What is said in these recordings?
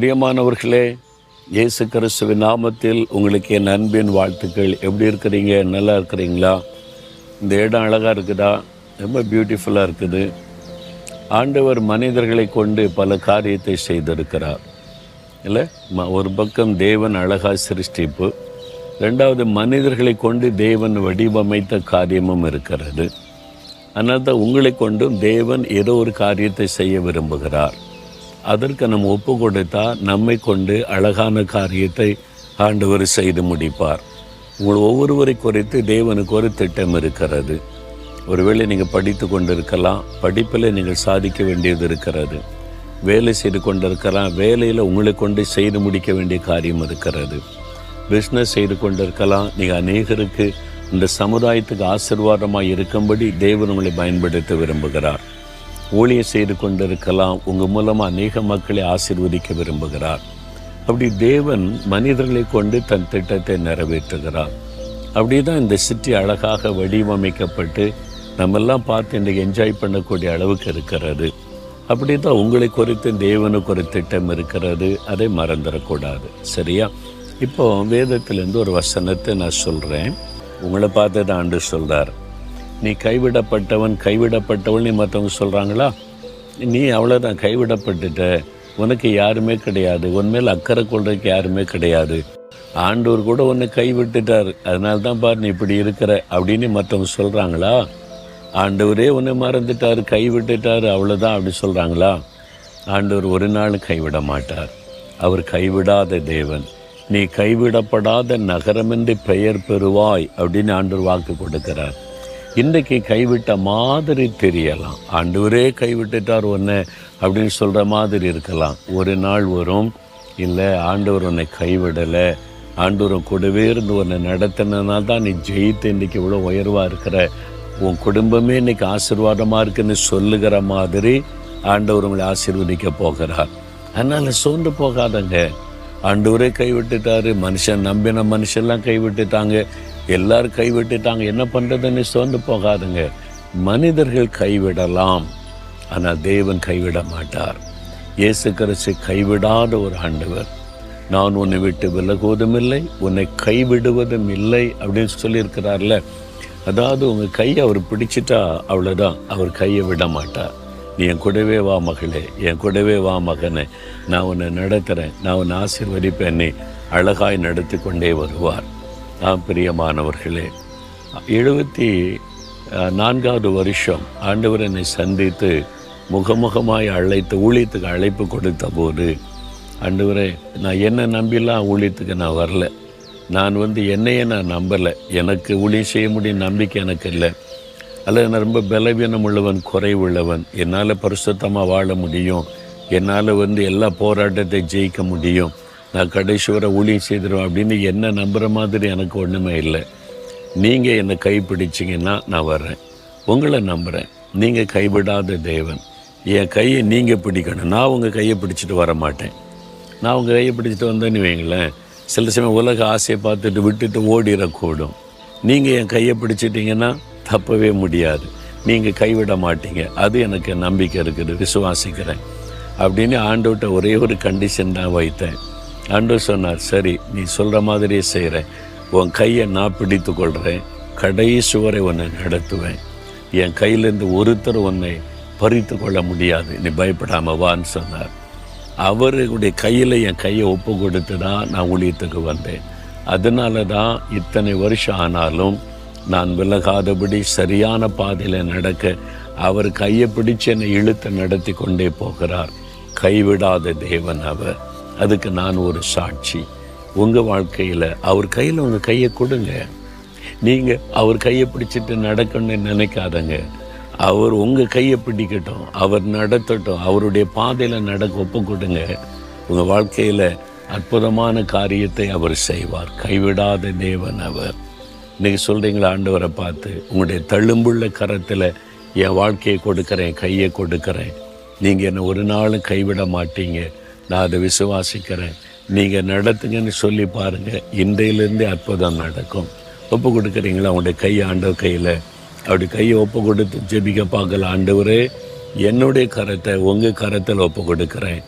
பிரியமானவர்களே இயேசு கிறிஸ்துவின் நாமத்தில் உங்களுக்கு என் அன்பின் வாழ்த்துக்கள். எப்படி இருக்கிறீங்க? நல்லா இருக்கிறீங்களா? இந்த இடம் அழகாக இருக்குதா? ரொம்ப பியூட்டிஃபுல்லாக இருக்குது. ஆண்டவர் மனிதர்களை கொண்டு பல காரியத்தை செய்திருக்கிறார். இல்லை? ம- ஒரு பக்கம் தேவன் அழகாக சிருஷ்டிப்பு. ரெண்டாவது மனிதர்களை கொண்டு தேவன் வடிவமைத்த காரியமும் இருக்கிறது. அதனால் தான் உங்களை கொண்டும் தேவன் ஏதோ ஒரு காரியத்தை செய்ய விரும்புகிறார். அதற்கு நம்ம ஒப்பு கொடுத்தால் நம்மை கொண்டு அழகான காரியத்தை ஆண்டவர் செய்து முடிப்பார். உங்கள் ஒவ்வொருவரை குறித்து தேவனுக்கு ஒரு திட்டம் இருக்கிறது. ஒருவேளை நீங்கள் படித்து கொண்டிருக்கலாம் படிப்பில் நீங்கள் சாதிக்க வேண்டியது இருக்கிறது. வேலை செய்து கொண்டிருக்கலாம் வேலையில் உங்களை கொண்டு செய்து முடிக்க வேண்டிய காரியம் இருக்கிறது. பிஸ்னஸ் செய்து கொண்டிருக்கலாம் நீங்கள் அநேகருக்கு இந்த சமுதாயத்துக்கு ஆசீர்வாதமாக இருக்கும்படி தேவன் உங்களை பயன்படுத்த விரும்புகிறார். ஊழியம் செய்து கொண்டிருக்கலாம். உங்கள் மூலமாக அநேக மக்களை ஆசிர்வதிக்க விரும்புகிறார். அப்படி தேவன் மனிதர்களை கொண்டு தன் திட்டத்தை நிறைவேற்றுகிறார். அப்படி தான் இந்த சிட்டி அழகாக வடிவமைக்கப்பட்டு நம்மெல்லாம் பார்த்து இன்றைக்கு என்ஜாய் பண்ணக்கூடிய அளவுக்கு இருக்கிறது. அப்படி தான் உங்களை குறித்து தேவனுக்கு ஒரு திட்டம் இருக்கிறது. அதை மறந்துடக்கூடாது. சரியா? இப்போ வேதத்திலேருந்து ஒரு வசனத்தை நான் சொல்கிறேன் உங்களை பார்த்து தான் ஆண்டு சொல்கிறார் நீ கைவிடப்பட்டவன் கைவிடப்பட்டவன் நீ மற்றவங்க சொல்கிறாங்களா நீ அவ்வளோதான் கைவிடப்பட்டுட்ட. உனக்கு யாருமே கிடையாது. உன் மேல் அக்கறை கொள்றதுக்கு யாருமே கிடையாது. ஆண்டவர் கூட உன்னை கைவிட்டுட்டார். அதனால தான் பார் நீ இப்படி இருக்கிற அப்படின்னு மற்றவங்க சொல்கிறாங்களா ஆண்டவரே உன்னை மறந்துட்டார் கைவிட்டுட்டார் அவ்வளோதான் அப்படி சொல்கிறாங்களா ஆண்டவர் ஒரு நாள் கைவிட மாட்டார். அவர் கைவிடாத தேவன். நீ கைவிடப்படாத நகரமென்று பெயர் பெறுவாய் அப்படின்னு ஆண்டவர் வாக்கு கொடுக்கிறார். இன்றைக்கு கைவிட்ட மாதிரி தெரியலாம். ஆண்டவரே கைவிட்டுட்டார் உன்னை அப்படின்னு சொல்கிற மாதிரி இருக்கலாம். ஒரு நாள் வரும் இல்லை ஆண்டவர் உன்னை கைவிடலை. ஆண்டவரும் கூடவே இருந்து உன்னை நடத்தினால தான் நீ ஜெயித்து இன்றைக்கி இவ்வளோ உயர்வாக இருக்கிற. உன் குடும்பமே இன்றைக்கி ஆசீர்வாதமாக இருக்குன்னு சொல்லுகிற மாதிரி ஆண்டவர் உங்களை ஆசீர்வதிக்க போகிறார். அதனால் சோர்ந்து போகாதங்க. ஆண்டவரே கைவிட்டுட்டாரு. மனுஷன் நம்பின மனுஷன்லாம் கைவிட்டுட்டாங்க. எல்லாரும் கைவிட்டுட்டாங்க. என்ன பண்ணுறதுன்னு சோர்ந்து போகாதுங்க. மனிதர்கள் கைவிடலாம். ஆனால் தேவன் கைவிட மாட்டார். இயேசு கிறிஸ்து கைவிடாத ஒரு ஆண்டவர். நான் உன்னை விட்டு விலகுவதும் இல்லை உன்னை கைவிடுவதும் இல்லை அப்படின்னு சொல்லியிருக்கிறார்ல. அதாவது உங்கள் கையை அவர் பிடிச்சிட்டா அவ்வளோதான் அவர் கையை விட மாட்டார். நீ என் கூடவே வா மகளே என் கூடவே வா மகனே. நான் உன்னை நடத்துகிறேன் நான் உன்னை ஆசீர்வதிப்பேன். நீ அழகாய் நடத்தி கொண்டே வருவார். பிரியமானவர்களே எழுபத்தி நான்காவது வருஷம் ஆண்டவர் என்னை சந்தித்து முகமுகமாய் அழைத்து ஊழியத்துக்கு அழைப்பு கொடுத்த போது ஆண்டவரே நான் என்ன நம்பிலாம் ஊழியத்துக்கு நான் வரல. நான் வந்து என்னையே நான் நம்பலை. எனக்கு ஊழியம் செய்ய முடியும் நம்பிக்கை எனக்கு இல்லை. அல்லது நான் ரொம்ப பலவீனம் உள்ளவன் குறைவுள்ளவன். என்னால் பரிசுத்தமாக வாழ முடியும். என்னால் வந்து எல்லா போராட்டத்தை ஜெயிக்க முடியும். நான் கடைசி வரை ஊழியம் செய்திருவேன் அப்படின்னு என்ன நம்புகிற மாதிரி எனக்கு ஒன்றுமே இல்லை. நீங்கள் என்னை கைப்பிடிச்சிங்கன்னா நான் வர்றேன். உங்களை நம்புகிறேன் நீங்கள் கைவிடாத தேவன். என் கையை நீங்கள் பிடிக்கணும். நான் உங்கள் கையை பிடிச்சிட்டு வர மாட்டேன். நான் உங்கள் கையை பிடிச்சிட்டு வந்தேன்னு வைங்களேன் சில சமயம் உலக ஆசையை பார்த்துட்டு விட்டுட்டு ஓடிடக்கூடும். நீங்கள் என் கையை பிடிச்சிட்டிங்கன்னா தப்பவே முடியாது. நீங்கள் கைவிட மாட்டீங்க. அது எனக்கு நம்பிக்கை இருக்குது. விசுவாசிக்கிறேன். அப்படின்னு ஆண்டவர்கிட்ட ஒரே ஒரு கண்டிஷன் தான் வைத்தேன். அன்று சொன்னார். சரி நீ சொல்கிற மாதிரியே செய்கிறேன் உன் கையை நான் பிடித்து கொள்கிறேன் கடைசி வரை உன்னை நடத்துவேன். என் கையிலேருந்து ஒருத்தர் உன்னை பறித்து கொள்ள முடியாது. நீ பயப்படாமல் வான்னு சொன்னார். அவருடைய கையில் என் கையை ஒப்பு கொடுத்து தான் நான் ஊழியத்துக்கு வந்தேன். அதனால தான் இத்தனை வருஷம் ஆனாலும் நான் விலகாதபடி சரியான பாதையில் நடக்க அவர் கையை பிடிச்சு என்னை இழுத்து நடத்தி கொண்டே போகிறார். கைவிடாத தேவன் அவர். அதுக்கு நான் ஒரு சாட்சி. உங்கள் வாழ்க்கையில் அவர் கையில் உங்கள் கையை கொடுங்க. நீங்கள் அவர் கையை பிடிச்சிட்டு நடக்கணும்னு நினைக்காதங்க. அவர் உங்கள் கையை பிடிக்கட்டும் அவர் நடத்தட்டும் அவருடைய பாதையில் நடக்க ஒப்பு கொடுங்க. உங்கள் வாழ்க்கையில் அற்புதமான காரியத்தை அவர் செய்வார். கைவிடாத தேவன் அவர். இன்றைக்கி சொல்கிறீங்களா ஆண்டவரை பார்த்து? உங்களுடைய தழும்புள்ள கரத்தில் என் வாழ்க்கையை கொடுக்குறேன் கையை கொடுக்குறேன். நீங்கள் என்னை ஒரு நாளும் கைவிட மாட்டீங்க. நான் அதை விசுவாசிக்கிறேன். நீங்கள் நடத்துங்கன்னு சொல்லி பாருங்கள் இன்றையிலேருந்தே அற்புதம் நடக்கும். ஒப்பு கொடுக்குறீங்களா? உங்களுடைய கை ஆண்டவர் கையில். அப்படி கையை ஒப்பு கொடுத்து ஜெபிக்க பார்க்கல. ஆண்டவரே என்னுடைய கரத்தை உங்கள் கரத்தில் ஒப்பு கொடுக்குறேன்.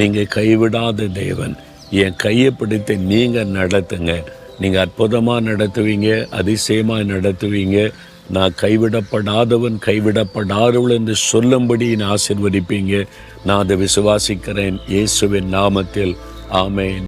நீங்கள் கைவிடாத தேவன். என் கையை பிடித்து நீங்கள் நடத்துங்க. நீங்கள் அற்புதமாக நடத்துவீங்க அதிசயமாக நடத்துவீங்க. நான் கைவிடப்படாதவன் கைவிடப்படாதவள் என்று சொல்லும்படி நான் ஆசிர்வதிப்பீங்க. நான் அதை விசுவாசிக்கிறேன். இயேசுவின் நாமத்தில். ஆமேன்.